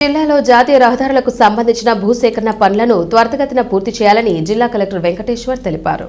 జిల్లాలో జాతీయ రహదారులకు సంబంధించిన భూసేకరణ పనులను త్వరితగతిన పూర్తి చేయాలని జిల్లా కలెక్టర్ వెంకటేశ్వర్ తెలిపారు.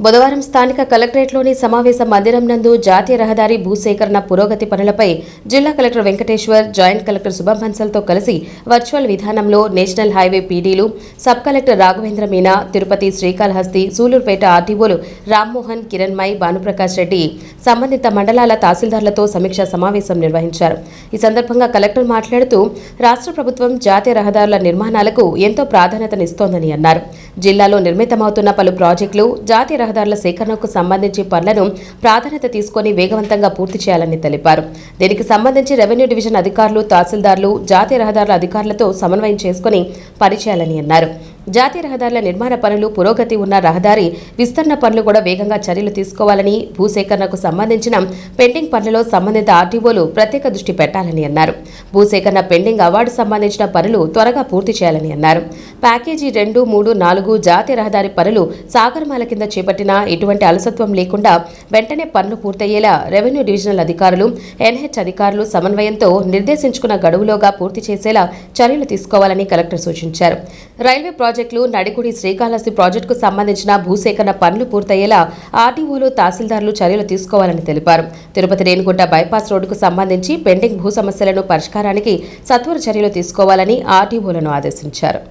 బుధవారం స్థానిక కలెక్టరేట్లోని సమావేశ మందిరం నందు జాతీయ రహదారి భూసేకరణ పురోగతి పనులపై జిల్లా కలెక్టర్ వెంకటేశ్వర్ జాయింట్ కలెక్టర్ శుభం హన్సల్తో కలిసి వర్చువల్ విధానంలో నేషనల్ హైవే పీడీలు సబ్ కలెక్టర్ రాఘవేంద్ర మీనా తిరుపతి శ్రీకాళహస్తి సూలూరుపేట ఆర్టీఓలు రామ్మోహన్ కిరణ్మయ్ భానుప్రకాష్ రెడ్డి సంబంధిత మండలాల తహసీల్దార్లతో సమీక్షా సమావేశం నిర్వహించారు. ఈ సందర్భంగా కలెక్టర్ మాట్లాడుతూ రాష్ట్ర ప్రభుత్వం జాతీయ రహదారుల నిర్మాణాలకు ఎంతో ప్రాధాన్యతనిస్తోందని అన్నారు. జిల్లాలో నిర్మితమవుతున్న పలు ప్రాజెక్టులు జాతీయ రహదారుల సేకరణకు సంబంధించి పనులను ప్రాధాన్యత తీసుకొని వేగవంతంగా పూర్తి చేయాలని తెలిపారు. దీనికి సంబంధించి రెవెన్యూ డివిజన్ అధికారులు తహసీల్దార్లు జాతీయ రహదారుల అధికారులతో సమన్వయం చేసుకుని పనిచేయాలని అన్నారు. జాతీయ రహదారుల నిర్మాణ పనులు పురోగతి ఉన్న రహదారి విస్తరణ పనులు కూడా వేగంగా చర్యలు తీసుకోవాలని భూసేకరణకు సంబంధించిన పెండింగ్ పనులలో సంబంధిత ఆర్టీఓలు ప్రత్యేక దృష్టి పెట్టాలని అన్నారు. భూసేకరణ పెండింగ్ అవార్డు సంబంధించిన పనులు త్వరగా పూర్తి చేయాలని అన్నారు. ప్యాకేజీ రెండు మూడు నాలుగు జాతీయ రహదారి పనులు సాగరమాల కింద చేపట్టిన ఎటువంటి అలసత్వం లేకుండా వెంటనే పనులు పూర్తయ్యేలా రెవెన్యూ డివిజనల్ అధికారులు ఎన్హెచ్ అధికారులు సమన్వయంతో నిర్దేశించుకున్న గడువులోగా పూర్తి చేసేలా చర్యలు తీసుకోవాలని కలెక్టర్ సూచించారు. రైల్వే ప్రాజెక్టులు నడిగుడి శ్రీకాళహస్తి ప్రాజెక్టుకు సంబంధించిన భూసేకరణ పనులు పూర్తయ్యేలా ఆర్టీఓలు తహసీల్దారులు చర్యలు తీసుకోవాలని తెలిపారు. తిరుపతి రేణిగుంట బైపాస్ రోడ్డుకు సంబంధించి పెండింగ్ భూ సమస్యలను పరిష్కారానికి సత్వర చర్యలు తీసుకోవాలని ఆర్టీఓలను ఆదేశించారు.